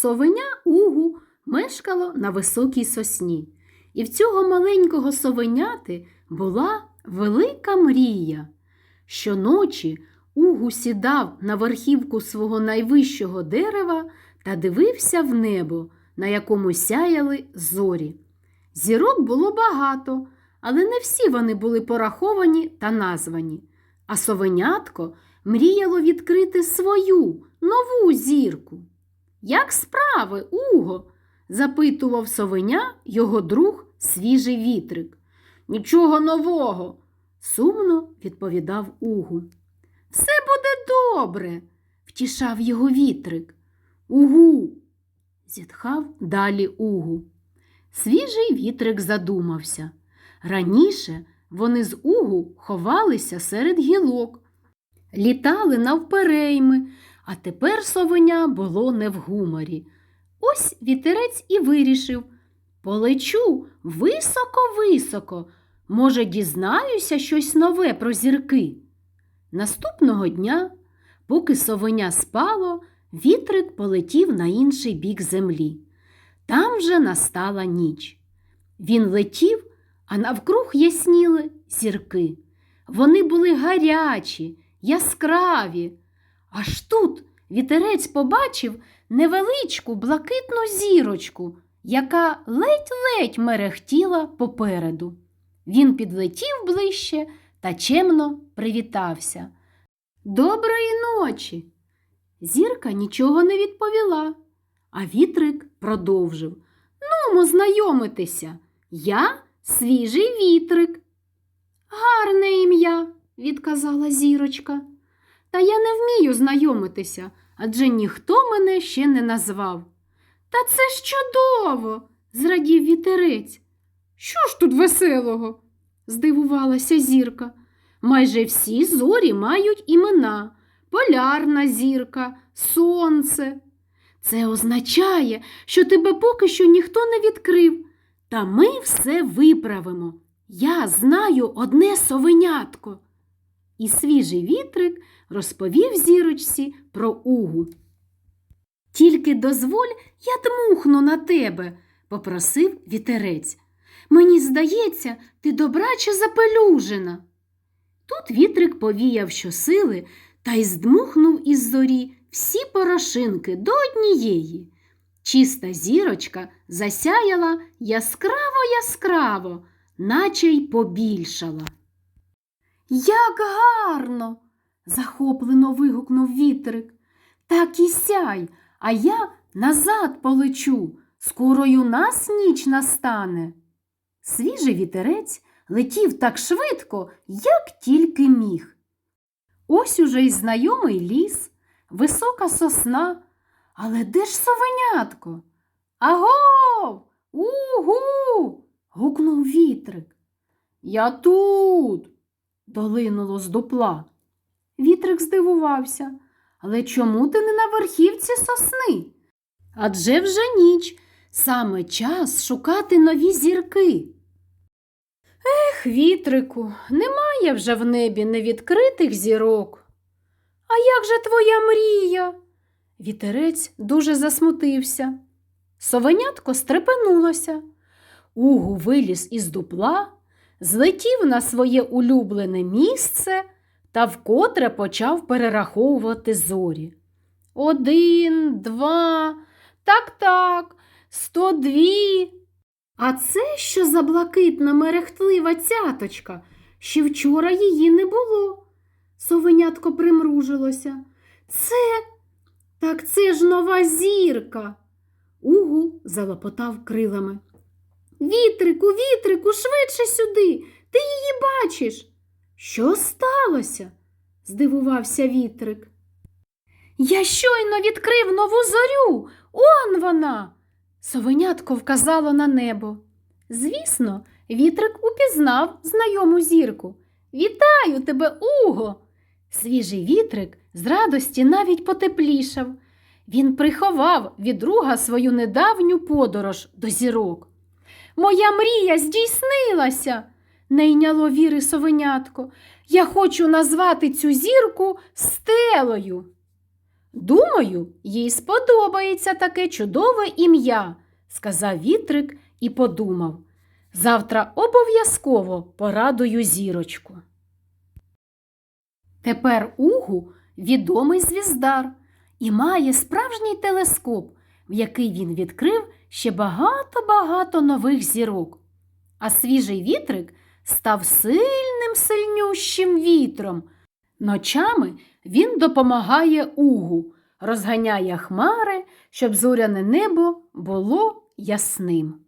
Совеня Угу мешкало на високій сосні, і в цього маленького совеняти була велика мрія. Щоночі Угу сідав на верхівку свого найвищого дерева та дивився в небо, на якому сяяли зорі. Зірок було багато, але не всі вони були пораховані та названі. А совенятко мріяло відкрити свою нову зірку. Як справи, Уго? запитував совеня його друг свіжий вітрик. Нічого нового, сумно відповідав Угу. Все буде добре, втішав його вітрик. Угу. зітхав далі Угу. Свіжий вітрик задумався. Раніше вони з Угу ховалися серед гілок, літали навперейми, а тепер совеня було не в гуморі. Ось вітерець і вирішив полечу високо-високо, може, дізнаюся щось нове про зірки. Наступного дня, поки совеня спало, вітрик полетів на інший бік землі. Там вже настала ніч. Він летів, а навкруг ясніли зірки. Вони були гарячі, яскраві. Аж тут вітерець побачив невеличку блакитну зірочку, яка ледь-ледь мерехтіла попереду. Він підлетів ближче та чемно привітався. Доброї ночі. Зірка нічого не відповіла, а вітрик продовжив. Нумо знайомитися. Я свіжий вітрик. Гарне ім'я, відказала зірочка. Та я не вмію знайомитися, адже ніхто мене ще не назвав. Та це ж чудово, зрадів вітерець. Що ж тут веселого? здивувалася зірка. Майже всі зорі мають імена полярна зірка, сонце. Це означає, що тебе поки що ніхто не відкрив. Та ми все виправимо. Я знаю одне совенятко. І свіжий вітрик розповів зірочці про угу. Тільки дозволь, я дмухну на тебе, попросив вітерець. Мені здається, ти добраче запелюжена. Тут вітрик повіяв щосили та й здмухнув із зорі всі порошинки до однієї. Чиста зірочка засяяла яскраво яскраво, наче й побільшала. Як гарно. захоплено вигукнув вітрик. Так і сяй, а я назад полечу. Скоро й у нас ніч настане. Свіжий вітерець летів так швидко, як тільки міг. Ось уже й знайомий ліс, висока сосна. Але де ж совенятко? Агов! Угу. гукнув вітрик. Я тут. Долинуло з дупла. Вітрик здивувався. Але чому ти не на верхівці сосни? Адже вже ніч, саме час шукати нові зірки. Ех, вітрику, немає вже в небі невідкритих зірок. А як же твоя мрія? Вітерець дуже засмутився. Совенятко стрепенулося. Угу виліз із дупла, злетів на своє улюблене місце та вкотре почав перераховувати зорі. Один, два, так-так, сто дві. А це що за блакитна мерехтлива цяточка? Ще вчора її не було. Совенятко примружилося. Це, так це ж нова зірка. Угу залопотав крилами. Вітрику, вітрику, швидше сюди. Ти її бачиш. Що сталося? здивувався вітрик. Я щойно відкрив нову зорю. Он вона. Совенятко вказало на небо. Звісно, вітрик упізнав знайому зірку. Вітаю тебе, Уго! Свіжий вітрик з радості навіть потеплішав. Він приховав від друга свою недавню подорож до зірок. Моя мрія здійснилася, не йняло віри совенятко. Я хочу назвати цю зірку стелою. Думаю, їй сподобається таке чудове ім'я, сказав вітрик і подумав. Завтра обов'язково порадую зірочку. Тепер Угу відомий звіздар і має справжній телескоп, в який він відкрив ще багато-багато нових зірок. А свіжий вітрик став сильним сильнющим вітром. Ночами він допомагає Угу, розганяє хмари, щоб зоряне небо було ясним.